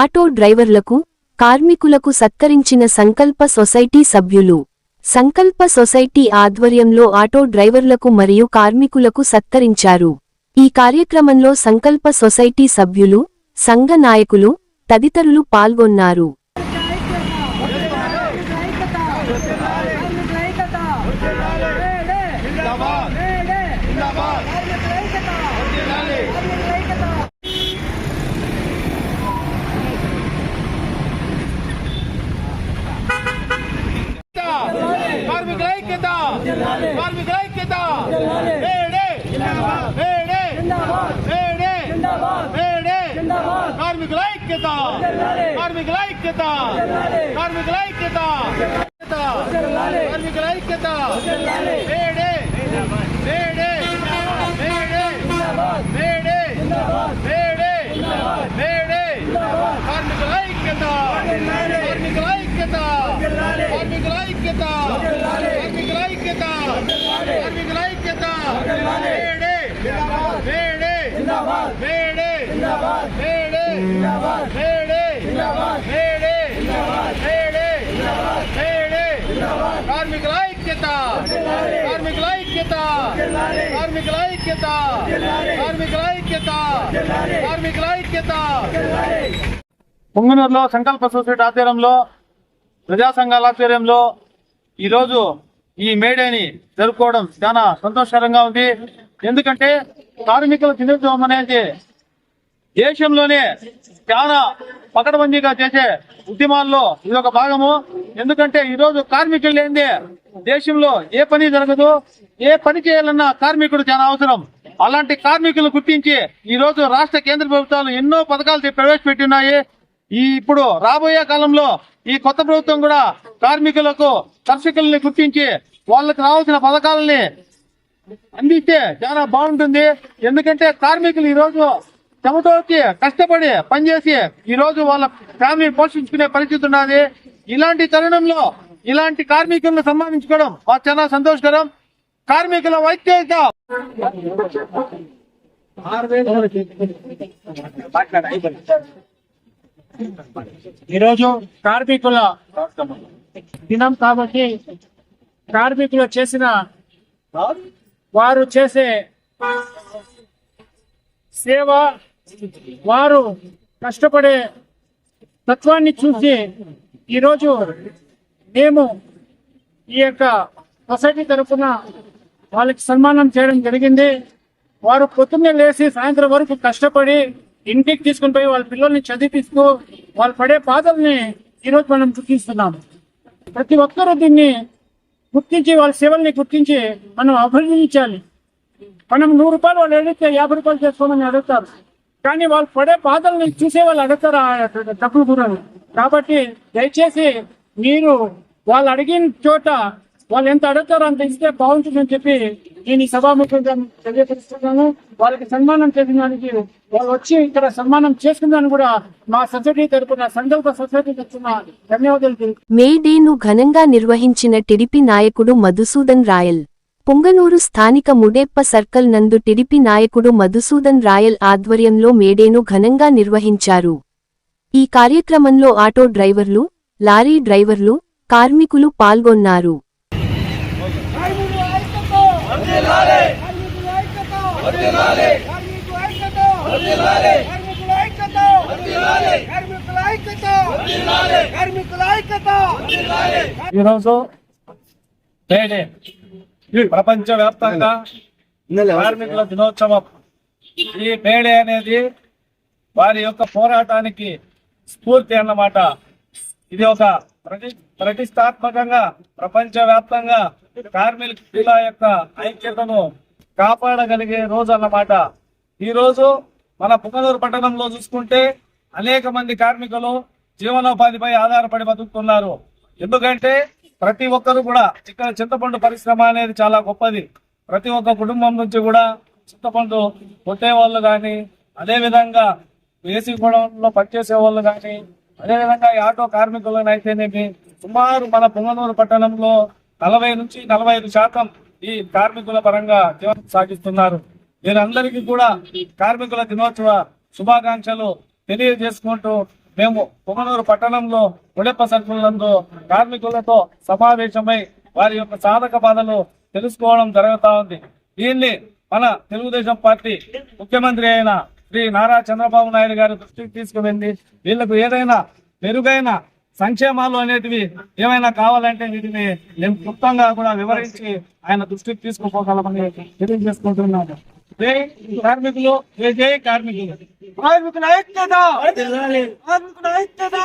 Auto డ్రైవర్లకు కార్మికులకు సత్కరించిన సంకల్ప సొసైటీ సభ్యులు. సంకల్ప సొసైటీ ఆధ్వర్యంలో ఆటో డ్రైవర్లకు మరియు కార్మికులకు సత్కరించారు. ఈ కార్యక్రమంలో సంకల్ప సొసైటీ సభ్యులు సంఘ నాయకులు తదితరులు పాల్గొన్నారు కార్మికుల ఐక్యత కార్మికుల ఐక్యత కార్మికుల ఐక్యత కార్మికుల ఐక్యత కార్మికుల ఐక్యత కార్మికుల ఐక్యత వేడే వేడే వేడే వేడే వేడే వేడే కార్మికుల ఐక్యత కార్మికుల ఐక్యత కార్మికుల ఐక్యత ఐక్యత! కార్మికుల ఐక్యత! వేడే వేడే వేడే వేడే వేడే వేడే వేడే వేడే కార్మికుల ఐక్యత! కార్మికుల ఐక్యత! కార్మికుల ఐక్యత! కార్మికుల ఐక్యత! కార్మికుల ఐక్యత! పొంగనూరులో సంకల్ప సొసైటీ ఆధ్వర్యంలో ప్రజా సంఘాల ఆధ్వర్యంలో ఈరోజు ఈ మేడేని జరుపుకోవడం చాలా సంతోషకరంగా ఉంది. ఎందుకంటే కార్మికుల దినోత్సవం అనేది దేశంలోనే చాలా పకడబందీగా చేసే ఉద్యమాల్లో ఇది ఒక భాగము. ఎందుకంటే ఈరోజు కార్మికులు లేనిదే దేశంలో ఏ పని జరగదు. ఏ పని చేయాలన్నా కార్మికుడు చాలా అవసరం. అలాంటి కార్మికులను గుర్తించి ఈ రోజు రాష్ట్ర కేంద్ర ప్రభుత్వాలు ఎన్నో పథకాలు ప్రవేశపెట్టినాయి ఈ ఇప్పుడు రాబోయే కాలంలో ఈ కొత్త ప్రభుత్వం కూడా కార్మికులకు కర్షకుల్ని గుర్తించి వాళ్ళకి రావాల్సిన పథకాలని అందిస్తే చాలా బాగుంటుంది. ఎందుకంటే కార్మికులు ఈ రోజు తమతో కష్టపడి పనిచేసి ఈ రోజు వాళ్ళ ఫ్యామిలీ పోషించుకునే పరిస్థితి ఉన్నది. ఇలాంటి తరుణంలో ఇలాంటి కార్మికులను సన్మానించుకోవడం మాకు చాలా సంతోషకరం. కార్మికుల వైద్యత ఈరోజు కార్మికుల దినం కాబట్టి కార్మికులు చేసిన వారు చేసే సేవ వారు కష్టపడే తత్వాన్ని చూసి ఈరోజు మేము ఈ యొక్క సొసైటీ తరఫున వాళ్ళకి సన్మానం చేయడం జరిగింది. వారు పొద్దున్నే లేచి సాయంత్రం వరకు కష్టపడి ఇంటికి తీసుకుని పోయి వాళ్ళ పిల్లల్ని చదివిస్తూ వాళ్ళు పడే బాధల్ని ఈరోజు మనం గుర్తిస్తున్నాం. ప్రతి ఒక్కరూ దీన్ని గుర్తించి వాళ్ళ సేవల్ని గుర్తించి మనం అభినందించాలి. మనం నూరు రూపాయలు వాళ్ళు అడిగితే యాభై రూపాయలు చేసుకోమని అడుగుతారు. కానీ వాళ్ళు పడే బాధల్ని చూసే వాళ్ళు అడుగుతారు ఆ డబ్బులు కూడా. కాబట్టి దయచేసి మీరు వాళ్ళు అడిగిన చోట వాళ్ళు ఎంత అడుగుతారో అంత ఇస్తే బాగుంటుందని చెప్పి నేను ఈ సభాముఖంగా తెలియపరుస్తున్నాను. వాళ్ళకి సన్మానం చేసినందుకు వాళ్ళు వచ్చి ఇక్కడ సన్మానం చేసుకుందని కూడా మా సొసైటీ తరపున సంకల్ప సొసైటీ తరపున ధన్యవాదాలు మే డేను ఘనంగా నిర్వహించిన టిడిపి నాయకుడు మధుసూదన్ రాయల్. పుంగనూరు స్థానిక ముడేప్ప సర్కల్ నందు టిడిపి నాయకుడు మధుసూదన్ రాయల్ ఆధ్వర్యంలో మేడేను ఘనంగా నిర్వహించారు. ఈ కార్యక్రమంలో ఆటో డ్రైవర్లు లారీ డ్రైవర్లు కార్మికులు పాల్గొన్నారు. ఈరోజు ప్రపంచ వ్యాప్తంగా కార్మికుల దినోత్సవం. ఈ పేడే అనేది వారి యొక్క పోరాటానికి స్ఫూర్తి అన్నమాట. ఇది ఒక ప్రతి ప్రతిష్టాత్మకంగా ప్రపంచ వ్యాప్తంగా కార్మికుల యొక్క ఐక్యతను కాపాడగలిగే రోజు అన్నమాట. ఈరోజు మన పుంగనూరు పట్టణంలో చూసుకుంటే అనేక మంది కార్మికులు జీవనోపాధిపై ఆధారపడి బతుకుతున్నారు. ఎందుకంటే ప్రతి ఒక్కరు కూడా ఇక్కడ చింతపండు పరిశ్రమ అనేది చాలా గొప్పది. ప్రతి ఒక్క కుటుంబం నుంచి కూడా చింతపండు కొట్టే వాళ్ళు కానీ అదేవిధంగా వేసి ఏసీ గొడవల్లో పనిచేసే వాళ్ళు కానీ అదేవిధంగా ఈ ఆటో కార్మికులను అయితేనేమి సుమారు మన పుంగనూరు పట్టణంలో నలభై నుంచి నలభై ఐదు శాతం ఈ కార్మికుల పరంగా జీవనం సాగిస్తున్నారు. వీరందరికీ కూడా కార్మికుల దినోత్సవ శుభాకాంక్షలు తెలియజేసుకుంటూ మేము కుమనూరు పట్టణంలో ఉడెప్ప సర్కిల్ కార్మికులతో సమావేశమై వారి యొక్క సాధక బాధలు తెలుసుకోవడం జరుగుతా ఉంది. దీన్ని మన తెలుగుదేశం పార్టీ ముఖ్యమంత్రి అయిన శ్రీ నారా చంద్రబాబు నాయుడు గారి దృష్టికి తీసుకువెళ్ళి వీళ్ళకు ఏదైనా మెరుగైన సంక్షేమాలు అనేటివి ఏమైనా కావాలంటే వీటిని మేము క్లుప్తంగా కూడా వివరించి ఆయన దృష్టికి తీసుకుపోగలమని తెలియజేసుకుంటున్నాము. జై కార్మికులు జై జై కార్మికులు. కార్మికుల ఐక్యత! కార్మికుల ఐక్యత!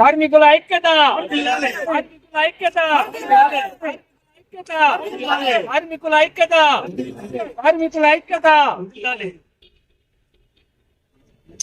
కార్మికుల ఐక్యత! కార్మికుల ఐక్యత! కార్మికుల ఐక్యత! కార్మికుల ఐక్యత! కార్మికుల ఐక్యత!